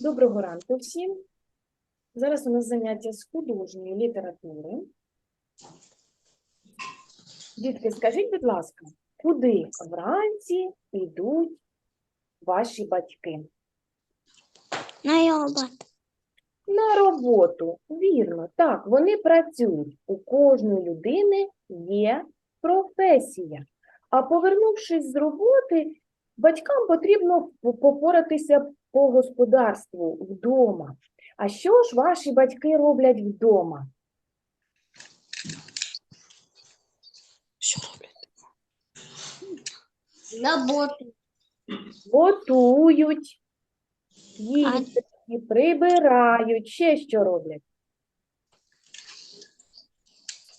Доброго ранку всім. Зараз у нас заняття з художньої літератури. Дітки, скажіть, будь ласка, куди вранці йдуть ваші батьки? На йобат. На роботу. Вірно, так, вони працюють. У кожної людини є професія. А повернувшись з роботи, батькам потрібно попоратися по господарству вдома. А що ж ваші батьки роблять вдома? Що роблять? Работу. Готують, їдять, і прибирають. Ще що роблять?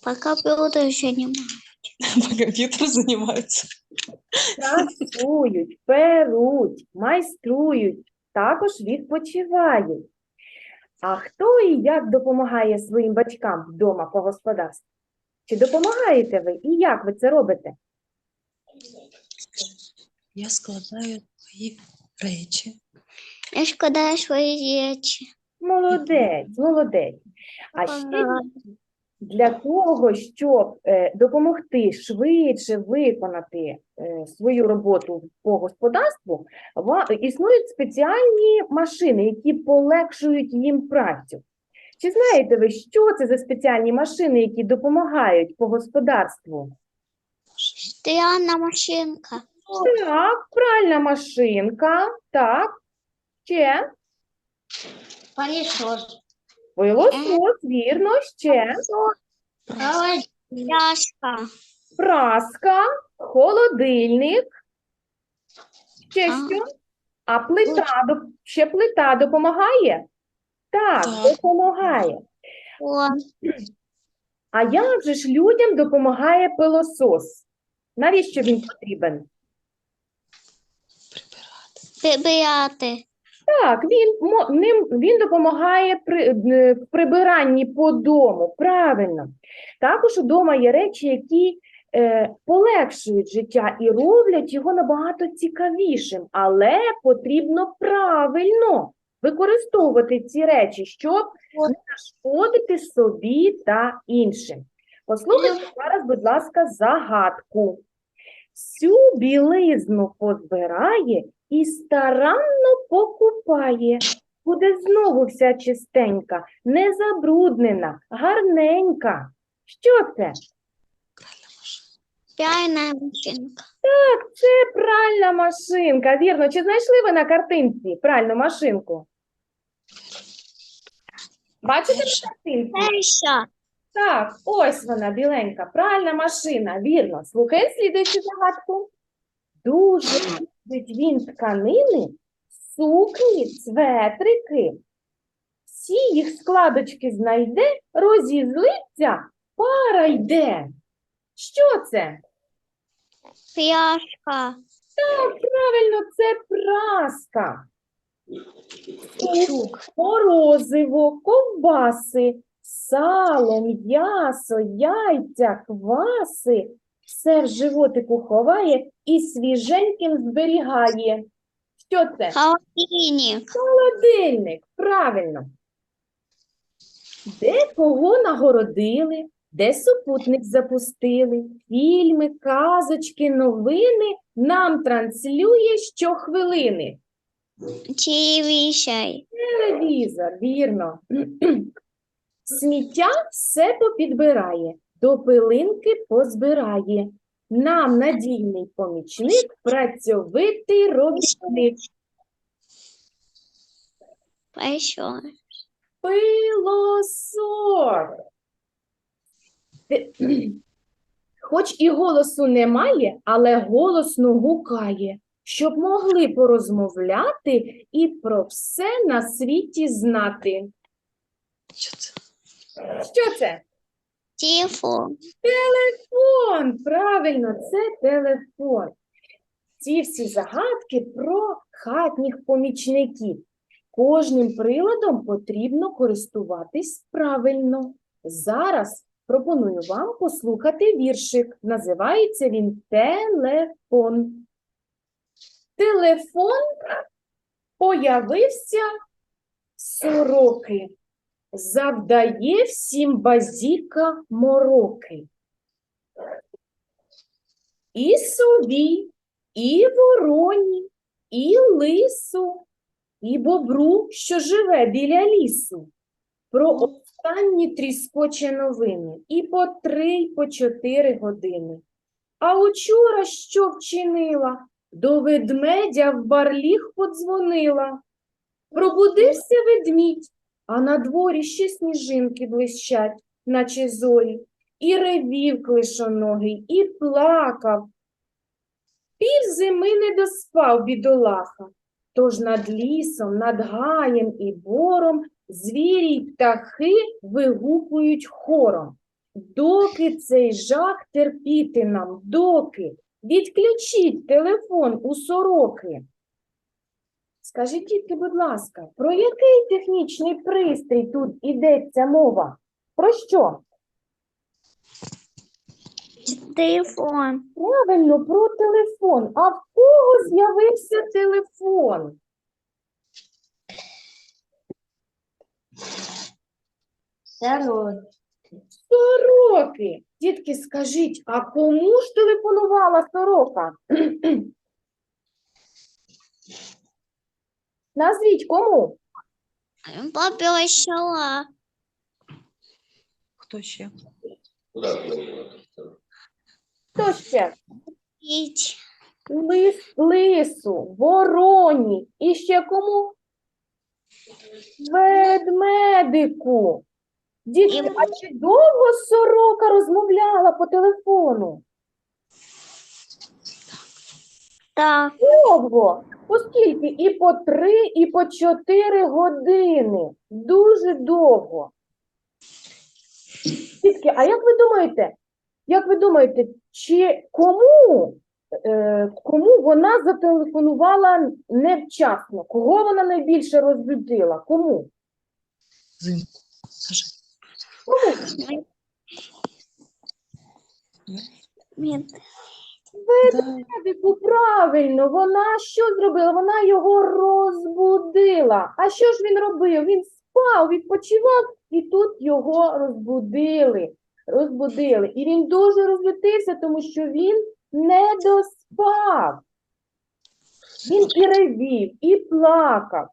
Пока пилота еще не могу. По комп'ютеру займаються. Працюють, перуть, майструють, також відпочивають. А хто і як допомагає своїм батькам вдома по господарству? Чи допомагаєте ви і як ви це робите? Я складаю твої речі. Я шкодаю свои речи. Молодець, молодець. А ще для того, щоб е, допомогти швидше виконати е, свою роботу по господарству, існують спеціальні машини, які полегшують їм працю. Чи знаєте ви, що це за спеціальні машини, які допомагають по господарству? Стиральная машинка. Так, пральна машинка, так, ще Пылесос. Пилосос, вірно, ще Чашка. праска, холодильник. Ще що? А плита, ще плита допомагає? Так, Так. допомагає. А як же ж людям допомагає пилосос? Навіщо він потрібен? Прибирати. прибирати. Так, він, ним, він допомагає при, е, в прибиранні по дому, правильно. Також удома є речі, які е, полегшують життя і роблять його набагато цікавішим, але потрібно правильно використовувати ці речі, щоб не нашкодити собі та іншим. Послухайте зараз, будь ласка, загадку. Всю білизну позбирає і старанно покупає. Буде знову вся чистенька, не забруднена, гарненька. Що це? Пральная машинка. Так, це пральна машинка. Вірно, чи знайшли ви на картинці пральну машинку? Бачите на картинці? Перша. Так, ось вона, біленька, пральна машина, вірно. Слухай слідуючу загадку. Дуже любить він тканини, сукні, цветрики. Всі їх складочки знайде, розізлиться, пара йде. Що це? Пряжка. Так, правильно, це праска. Морозиво, ковбаси, сало, м'ясо, яйця, кваси. Все в животику ховає і свіженьким зберігає. Що це? Холодильник. Холодильник, правильно. Де кого нагородили, де супутник запустили, фільми, казочки, новини нам транслює щохвилини. Телевизор. Телевізор, вірно. Сміття все попідбирає, до пилинки позбирає. Нам надійний помічник, працьовитий робітник. Большой. Пилосор. Хоч і голосу немає, але голосно гукає, щоб могли порозмовляти і про все на світі знати. Що це? Що це? Телефон. Телефон, правильно, це телефон. Ці всі загадки про хатніх помічників. Кожним приладом потрібно користуватись правильно. Зараз пропоную вам послухати віршик. Називається він Телефон. Телефон появився сороки, завдає всім базіка мороки. І сові, і вороні, і лису, і бобру, що живе біля лісу. Про останні тріскоче новини і по три, й по чотири години. А учора що вчинила? До ведмедя в барліг подзвонила. Пробудився ведмідь, а на дворі ще сніжинки блищать, наче зорі, і ревів клишоногий, і плакав. Пів зими не доспав бідолаха, тож над лісом, над гаєм і бором звірі й птахи вигукують хором. Доки цей жах терпіти нам, доки? Відключіть телефон у сороки. Скажіть, тільки, будь ласка, про який технічний пристрій тут ідеться мова? Про що? Телефон. Правильно, про телефон. А в кого з'явився телефон? Сороки. Дітки, скажіть, а кому ж телефонувала сорока? Назвіть кому? Папі села. Хто ще? Хто ще? Іть. Лис, лису, вороні. І ще кому? Ведмедику. Дітки, І- а чи довго сорока розмовляла по телефону? Так. Довго. Оскільки і по три, і по чотири години. Дуже довго. Дітки, а як ви думаєте, як ви думаєте, чи кому, е, кому вона зателефонувала невчасно? Кого вона найбільше розбудила? Кому? Зин. Ведмедику, правильно, вона що зробила? Вона його розбудила. А що ж він робив? Він спав, відпочивав, і тут його розбудили. Розбудили. І він дуже розлютився, тому що він не доспав. Він і ревів, і плакав.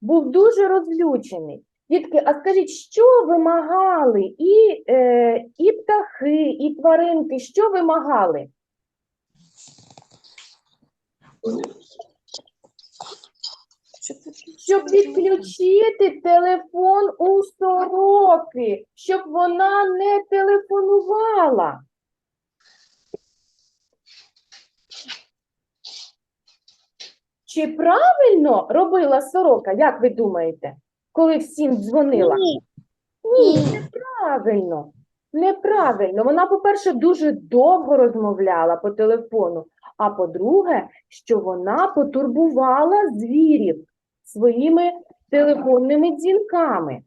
Був дуже розлючений. Дітки, а скажіть, що вимагали і, е, і птахи, і тваринки, що вимагали? Щоб відключити телефон у сороки, щоб вона не телефонувала. Чи правильно робила сорока, як ви думаєте, коли всім дзвонила? Ні. Ні, неправильно. Неправильно. Вона, по-перше, дуже довго розмовляла по телефону, а по-друге, що вона потурбувала звірів своїми телефонними дзвінками.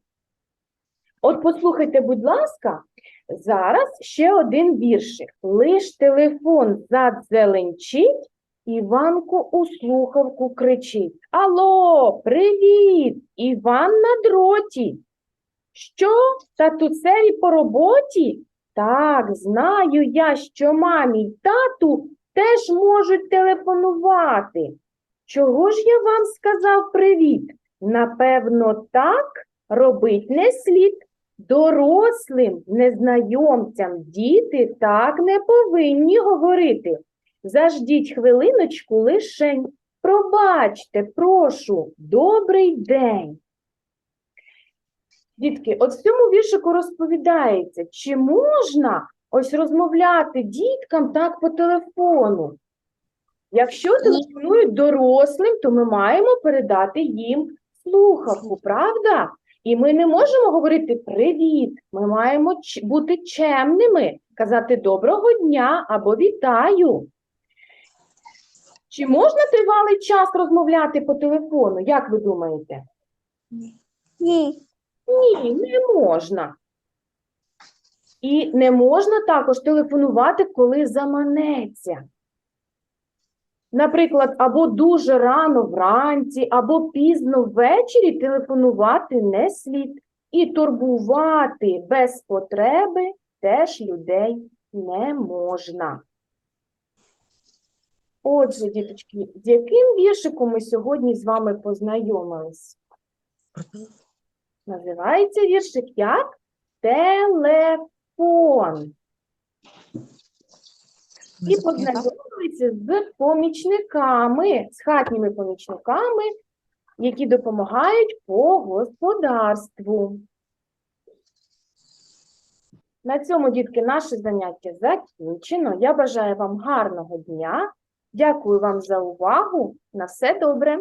От послухайте, будь ласка, зараз ще один віршик. Лиш телефон задзеленчить, Іванко у слухавку кричить. Алло, привіт! Іван на дроті. Що, татусеві по роботі? Так, знаю я, що мамі й тату теж можуть телефонувати. Чого ж я вам сказав привіт? Напевно, так робить не слід. Дорослим незнайомцям діти так не повинні говорити. Заждіть хвилиночку лишень. Пробачте, прошу, добрий день. Дітки, от в цьому віршику розповідається, чи можна ось розмовляти діткам так по телефону. Якщо телефонують дорослим, то ми маємо передати їм слухавку, правда? І ми не можемо говорити привіт. Ми маємо бути чемними, казати доброго дня або вітаю. Чи можна тривалий час розмовляти по телефону? Як ви думаєте? Ні. Ні, не можна. І не можна також телефонувати, коли заманеться. Наприклад, або дуже рано вранці, або пізно ввечері телефонувати не слід. І турбувати без потреби теж людей не можна. Отже, діточки, з яким віршиком ми сьогодні з вами познайомились? Називається віршик як телефон. Ми І познайомилися з помічниками, з хатніми помічниками, які допомагають по господарству. На цьому, дітки, наше заняття закінчено. Я бажаю вам гарного дня. Дякую вам за увагу. На все добре.